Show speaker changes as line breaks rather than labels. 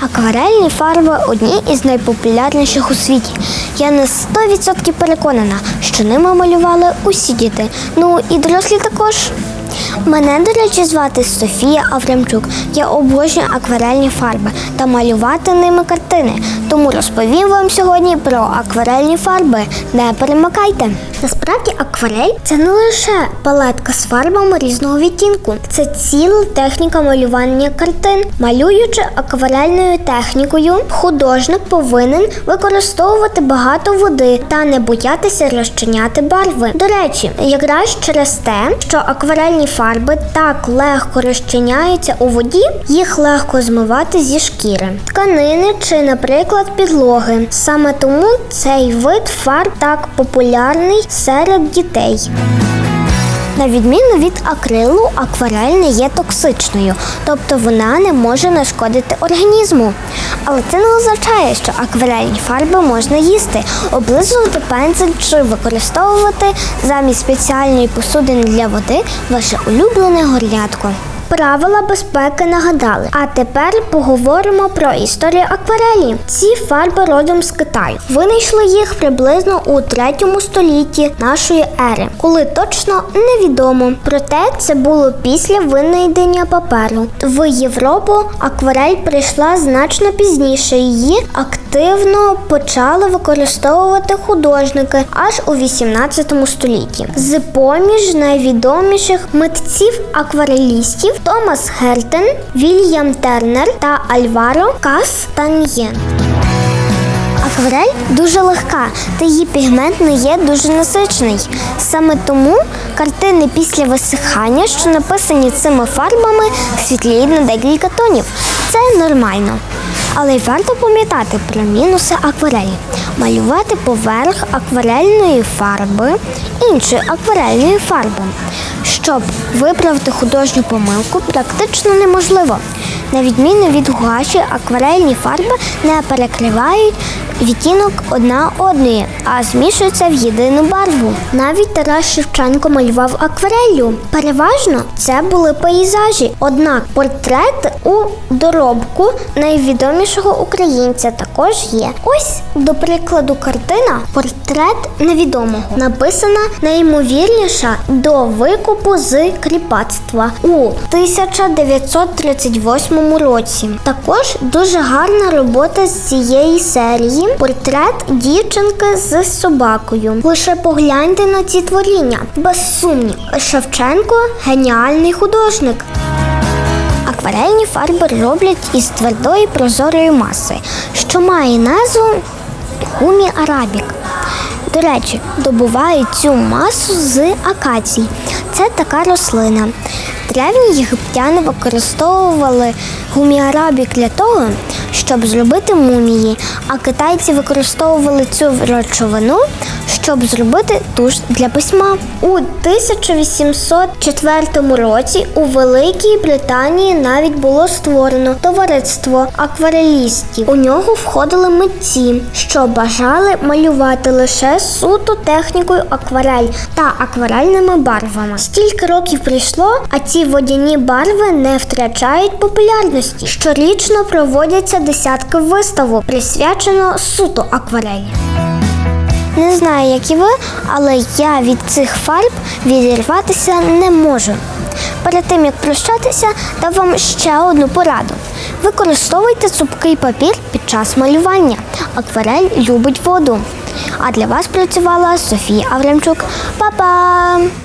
Акварельні фарби одні із найпопулярніших у світі. Я на 100% переконана, що ними малювали усі діти. Ну і дорослі також. Мене, до речі, звати Софія Аврамчук. Я обожнюю акварельні фарби та малювати ними картини. Тому розповім вам сьогодні про акварельні фарби. Не перемикайте. Насправді акварель це не лише палетка з фарбами різного відтінку, це ціла техніка малювання картин. Малюючи акварельною технікою, художник повинен використовувати багато води та не боятися розчиняти барви. До речі, якраз через те, що акварельні фарби так легко розчиняються у воді, їх легко змивати зі шкіри, тканини чи, наприклад, підлоги. Саме тому цей вид фарб так популярний серед дітей. На відміну від акрилу, акварель не є токсичною, тобто вона не може нашкодити організму. Але це не означає, що акварельні фарби можна їсти, облизувати пензель чи використовувати замість спеціальної посудини для води ваше улюблене горнятко. Правила безпеки нагадали. А тепер поговоримо про історію акварелі. Ці фарби родом з Китаю. Винайшли їх приблизно у 3 столітті нашої ери, коли точно невідомо. Проте це було після винайдення паперу. В Європу акварель прийшла значно пізніше. Її активно почали використовувати художники аж у 18 столітті. З поміж найвідоміших митців акварелістів Томас Гертен, Вільям Тернер та Альваро Кастаньєн. Акварель дуже легка, та її пігмент не є дуже насичений. Саме тому картини після висихання, що написані цими фарбами, світліють на декілька тонів. Це нормально. Але й варто пам'ятати про мінуси акварелі. Малювати поверх акварельної фарби іншою акварельною фарбою. Щоб виправити художню помилку, практично неможливо. На відміну від гуаші, акварельні фарби не перекривають відтінок одна одної, а змішуються в єдину барву. Навіть Тарас Шевченко малював аквареллю. Переважно це були пейзажі. Однак портрет у доробку найвідомішого українця також є. Ось, до прикладу, картина Портрет невідомого написана найімовірніша до викупу з кріпацтва у 1938 році. Також дуже гарна робота з цієї серії портрет дівчинки з собакою. Лише погляньте на ці творіння. Без сумнів, Шевченко геніальний художник. Акварельні фарби роблять із твердої прозорої маси, що має назву гумі арабік. До речі, добувають цю масу з акацій. Це така рослина. Древні єгиптяни використовували гуміарабік для того, щоб зробити мумії, а китайці використовували цю речовину, щоб зробити туш для письма. У 1804 році у Великій Британії навіть було створено товариство акварелістів. У нього входили митці, що бажали малювати лише суто технікою акварель та акварельними барвами. Стільки років прийшло, а ці водяні барви не втрачають популярності. Щорічно проводяться десятки виставок, присвячено суто акварелі. Не знаю, як і ви, але я від цих фарб відірватися не можу. Перед тим як прощатися, дам вам ще одну пораду. Використовуйте цупкий папір під час малювання. Акварель любить воду. А для вас працювала Софія Аврамчук. Па-па!